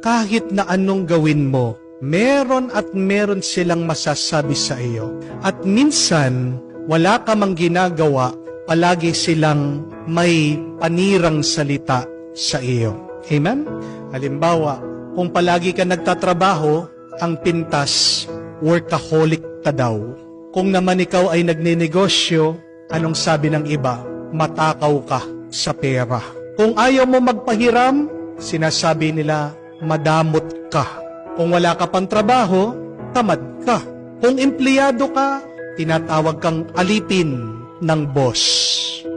kahit na anong gawin mo, meron at meron silang masasabi sa iyo. At minsan, wala ka mang ginagawa, palagi silang may panirang salita sa iyo. Amen? Halimbawa, kung palagi ka nagtatrabaho, ang pintas, workaholic ka daw. Kung naman ikaw ay nagninegosyo, anong sabi ng iba? Matakaw ka sa pera. Kung ayaw mo magpahiram, sinasabi nila, madamot ka. Kung wala ka pang trabaho, tamad ka. Kung empleyado ka, tinatawag kang alipin ng boss.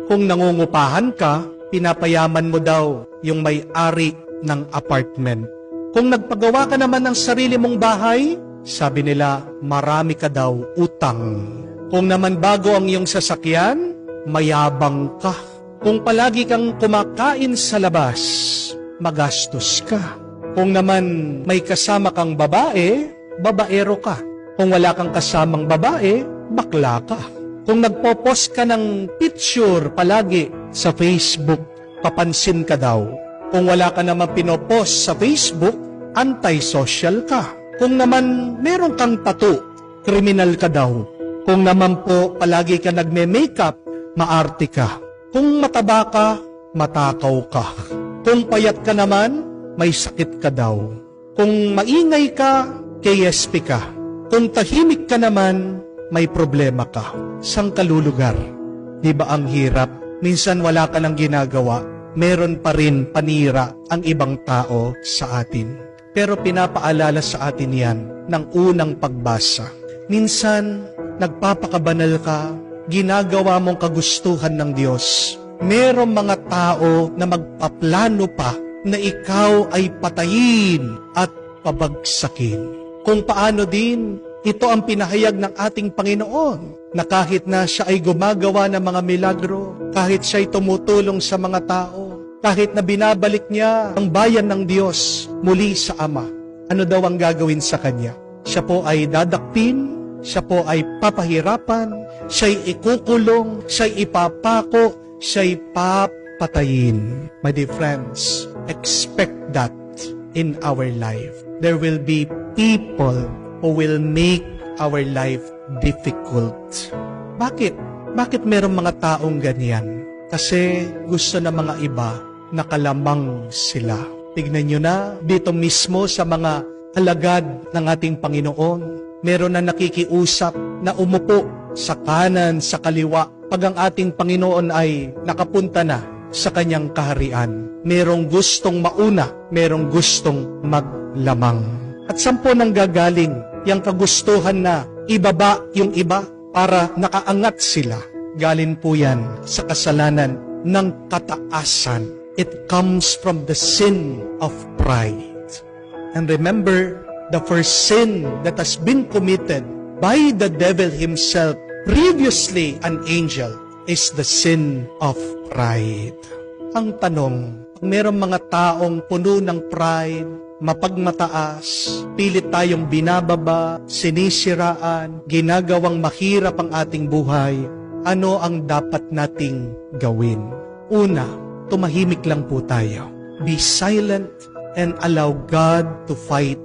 Kung nangungupahan ka, pinapayaman mo daw yung may-ari ng apartment. Kung nagpagawa ka naman ng sarili mong bahay, sabi nila, marami ka daw utang. Kung naman bago ang iyong sasakyan, mayabang ka. Kung palagi kang kumakain sa labas, magastos ka. Kung naman may kasama kang babae, babaero ka. Kung wala kang kasamang babae, bakla ka. Kung nagpo-post ka ng picture palagi sa Facebook, papansin ka daw. Kung wala ka naman pinopost sa Facebook, anti-social ka. Kung naman meron kang tattoo, kriminal ka daw. Kung naman po palagi ka nagme-makeup, maarte ka. Kung mataba ka, matakaw ka. Kung payat ka naman, may sakit ka daw. Kung maingay ka, KSP ka. Kung tahimik ka naman, may problema ka. Sang kalulugar? Di ba ang hirap? Minsan wala ka nang ginagawa, meron pa rin panira ang ibang tao sa atin. Pero pinapaalala sa atin yan ng unang pagbasa. Minsan, nagpapakabanal ka, ginagawa mong kagustuhan ng Diyos. Merong mga tao na magpaplano pa na ikaw ay patayin at pabagsakin. Kung paano din, ito ang pinahayag ng ating Panginoon na kahit na siya ay gumagawa ng mga milagro, kahit siya ay tumutulong sa mga tao, kahit na binabalik niya ang bayan ng Diyos muli sa Ama, ano daw ang gagawin sa Kanya? Siya po ay dadakpin, siya po ay papahirapan, siya'y ikukulong, siya'y ipapako, siya'y papatayin. My dear friends, expect that in our life. There will be people who will make our life difficult. Bakit? Bakit merong mga taong ganyan? Kasi gusto ng mga iba nakalamang sila. Tignan nyo na, dito mismo sa mga alagad ng ating Panginoon, meron na nakikiusap na umupo sa kanan, sa kaliwa, pag ang ating Panginoon ay nakapunta na sa kanyang kaharian. Merong gustong mauna, merong gustong maglamang. At saan po nang gagaling yung kagustuhan na ibaba yung iba para nakaangat sila? Galing po yan sa kasalanan ng kataasan. It comes from the sin of pride. And remember, the first sin that has been committed by the devil himself, previously an angel, is the sin of pride. Ang tanong, merong mga taong puno ng pride, mapagmataas, pilit tayong binababa, sinisiraan, ginagawang mahirap ang ating buhay, ano ang dapat nating gawin? Una, tumahimik lang po tayo. Be silent and allow God to fight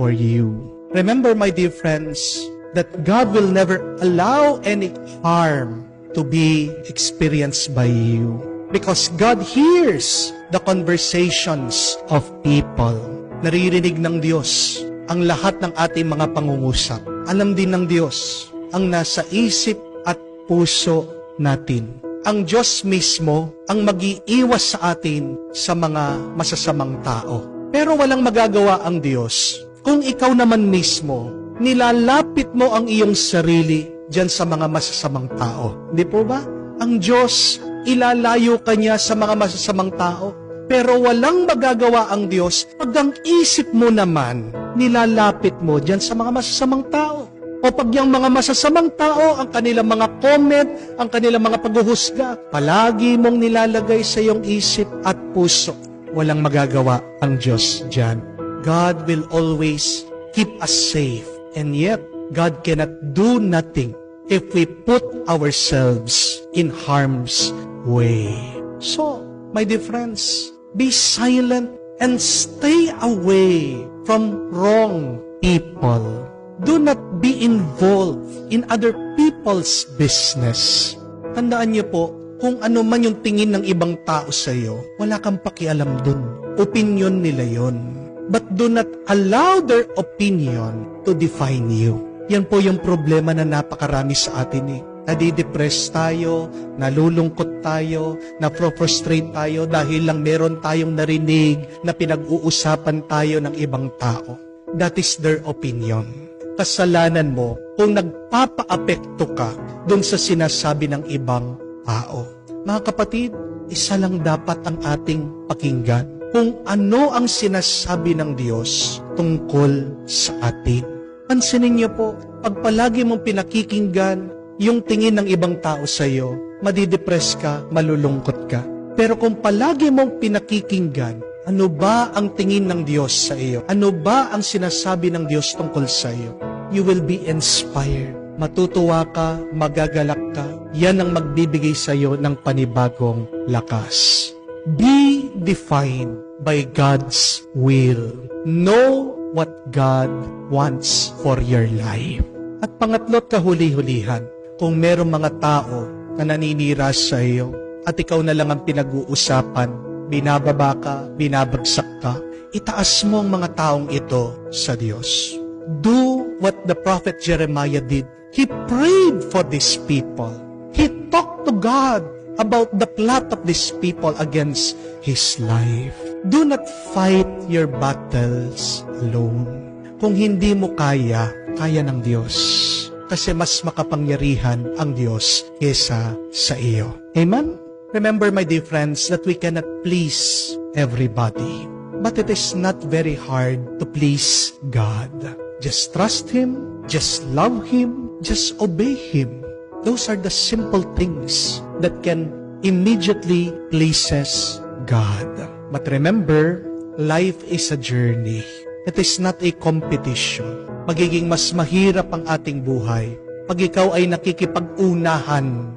for you. Remember, my dear friends, that God will never allow any harm to be experienced by you. Because God hears the conversations of people. Naririnig ng Diyos ang lahat ng ating mga pangungusap. Alam din ng Diyos ang nasa isip at puso natin. Ang Diyos mismo ang mag-iiwas sa atin sa mga masasamang tao. Pero walang magagawa ang Diyos kung ikaw naman mismo nilalapit mo ang iyong sarili diyan sa mga masasamang tao. Hindi po ba? Ang Diyos, ilalayo ka niya sa mga masasamang tao. Pero walang magagawa ang Diyos pag ang isip mo naman nilalapit mo diyan sa mga masasamang tao. O pag yung mga masasamang tao, ang kanilang mga comment, ang kanilang mga paghuhusga, palagi mong nilalagay sa iyong isip at puso. Walang magagawa ang Diyos diyan. God will always keep us safe. And yet, God cannot do nothing if we put ourselves in harm's way. So, my dear friends, be silent and stay away from wrong people. Do not be involved in other people's business. Tandaan niyo po, kung ano man yung tingin ng ibang tao sa iyo, wala kang pakialam dun. Opinion nila yon. But do not allow their opinion to define you. Yan po yung problema na napakarami sa atin eh. Nadidepress tayo, nalulungkot tayo, na-frustrate tayo dahil lang meron tayong narinig na pinag-uusapan tayo ng ibang tao. That is their opinion. Kasalanan mo kung nagpapa-apekto ka dun sa sinasabi ng ibang tao. Mga kapatid, isa lang dapat ang ating pakinggan kung ano ang sinasabi ng Diyos tungkol sa atin. Pansinin niyo po, pag palagi mong pinakikinggan yung tingin ng ibang tao sa iyo, madidepress ka, malulungkot ka. Pero kung palagi mong pinakikinggan, ano ba ang tingin ng Diyos sa iyo? Ano ba ang sinasabi ng Diyos tungkol sa iyo? You will be inspired. Matutuwa ka, magagalak ka. Yan ang magbibigay sa iyo ng panibagong lakas. Be defined by God's will. Know what God wants for your life. At pangatlo't kahuli-hulihan, kung merong mga tao na naninira sa iyo at ikaw na lang ang pinag-uusapan, binababa ka, binabagsak ka, itaas mo ang mga taong ito sa Diyos. Do what the prophet Jeremiah did. He prayed for these people. He talked to God about the plot of these people against his life. Do not fight your battles alone. Kung hindi mo kaya, kaya ng Diyos. Kasi mas makapangyarihan ang Diyos kesa sa iyo. Amen? Remember, my dear friends, that we cannot please everybody. But it is not very hard to please God. Just trust Him, just love Him, just obey Him. Those are the simple things that can immediately pleases God. But remember, life is a journey. It is not a competition. Magiging mas mahirap ang ating buhay pag ikaw ay nakikipag-unahan